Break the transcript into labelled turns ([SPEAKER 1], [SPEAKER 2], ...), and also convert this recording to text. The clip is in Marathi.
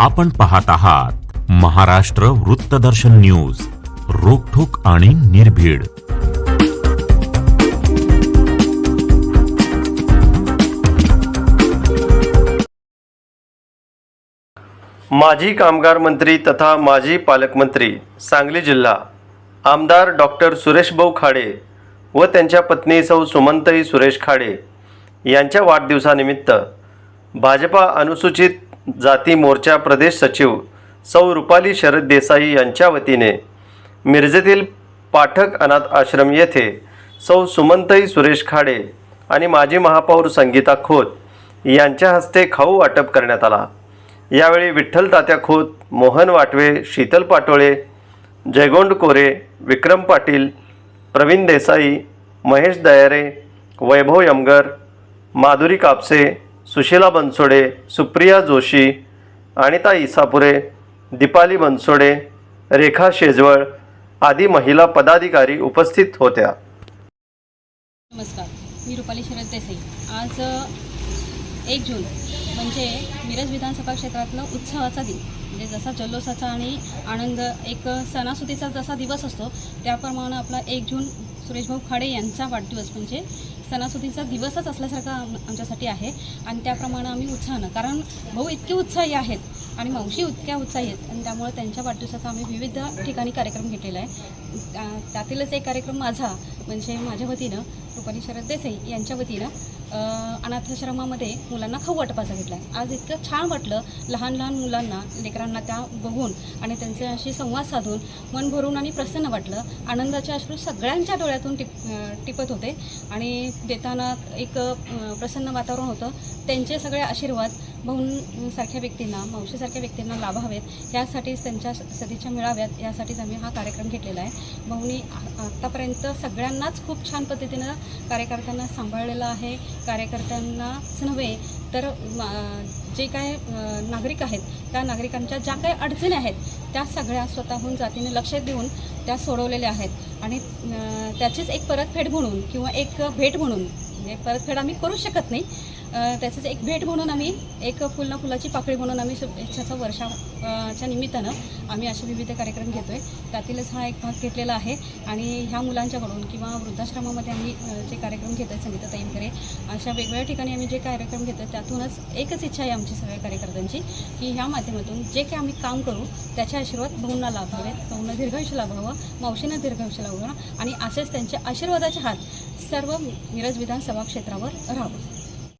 [SPEAKER 1] आपण पाहत आहात महाराष्ट्र वृत्तदर्शन न्यूज रोखोक आणि निर्भीड.
[SPEAKER 2] माजी कामगार मंत्री तथा माजी पालकमंत्री सांगली जिल्हा आमदार डॉक्टर सुरेशभाऊ खाडे व त्यांच्या पत्नी सौ सुमंतई सुरेश खाडे यांच्या वाढदिवसानिमित्त भाजपा अनुसूचित जाती मोर्चा प्रदेश सचिव सौ रुपाली शरद देसाई यांच्या वतीने मिरजेतील पाठक अनाथ आश्रम येथे सौ सुमंतई सुरेश खाडे आणि माजी महापौर संगीता खोत यांच्या हस्ते खाऊ वाटप करण्यात आला. यावेळी विठ्ठल तात्या खोत मोहन वाटवे शीतल पाटोळे जयगोंड कोरे विक्रम पाटील प्रवीण देसाई महेश दयारे वैभव यमगर माधुरी कापसे सुशीला बनसोडे सुप्रिया जोशी अनिता इसापुरे दीपाली बनसोडे रेखा शेजवळ आदी महिला पदाधिकारी उपस्थित होत्या.
[SPEAKER 3] नमस्कार मी रुपाली शरद देसाई. आज एक जून म्हणजे मिरज विधानसभा क्षेत्रातलं उत्सवाचा दिन. म्हणजे जसा जल्लोषाचा आणि आनंद एक सणासुदीचा जसा दिवस असतो त्याप्रमाणे आपला एक जून सुरेशभाऊ खाडे यांचा वाढदिवस म्हणजे सणासुदीचा दिवसच असल्यासारखा आमच्यासाठी आहे. आणि त्याप्रमाणे आम्ही उत्साहानं कारण भाऊ इतके उत्साही आहेत आणि मावशी इतक्या उत्साही आहेत आणि त्यामुळे त्यांच्या वाढदिवसाचा आम्ही विविध ठिकाणी कार्यक्रम घेतलेला आहे. त्यातीलच एक कार्यक्रम माझा म्हणजे माझ्या वतीनं रुपाली शरद देसाई यांच्या वतीनं अनाथाश्रमामध्ये मुलांना खाऊ वाटपाचा घेतला आहे आज इतकं छान वाटलं लहान लहान मुलांना लेकरांना त्या बघून आणि त्यांच्याशी संवाद साधून मन भरून आणि प्रसन्न वाटलं. आनंदाचे अश्रू सगळ्यांच्या डोळ्यातून टिप टिपत होते आणि देताना एक प्रसन्न वातावरण होतं. त्यांचे सगळे आशीर्वाद भाऊंसारख्या व्यक्तींना मावशीसारख्या व्यक्तींना लाभावेत यासाठीच त्यांच्या सदिच्छा मिळाव्यात यासाठीच आम्ही हा कार्यक्रम घेतलेला आहे. भाऊनी आ- आत्तापर्यंत सगळ्यांनाच खूप छान पद्धतीनं कार्यकर्त्यांना सांभाळलेलं आहे. कार्यकर्त्यांनाच नव्हे तर जे काय नागरिक आहेत त्या नागरिकांच्या ज्या काही अडचणी आहेत त्या सगळ्या स्वतःहून जातीने लक्ष देऊन त्या सोडवलेल्या आहेत. आणि त्याचीच एक परतफेड म्हणून किंवा एक भेट म्हणून म्हणजे परतफेड आम्ही करू शकत नाही त्याचंच एक भेट म्हणून आम्ही एक फुल फुलाची पाकळी म्हणून आम्ही शुभेच्छाचा वर्षाच्या निमित्तानं आम्ही असे विविध कार्यक्रम घेतो आहे त्यातीलच हा एक भाग घेतलेला आहे. आणि ह्या मुलांच्याकडून किंवा वृद्धाश्रमामध्ये आम्ही जे कार्यक्रम घेत आहे संगीता ताईंकडे अशा वेगवेगळ्या ठिकाणी आम्ही जे कार्यक्रम घेतो आहे त्यातूनच एकच इच्छा आहे आमची सगळ्या कार्यकर्त्यांची की ह्या माध्यमातून जे काही आम्ही काम करू त्याचे आशीर्वाद भाऊंना लाभावेत भाऊंना दीर्घायुष्य लाभावं मावशींना दीर्घायुष्य लाभावं आणि असेच त्यांच्या आशीर्वादाचे हात सर्व मिरज विधानसभा क्षेत्रावर राहावं.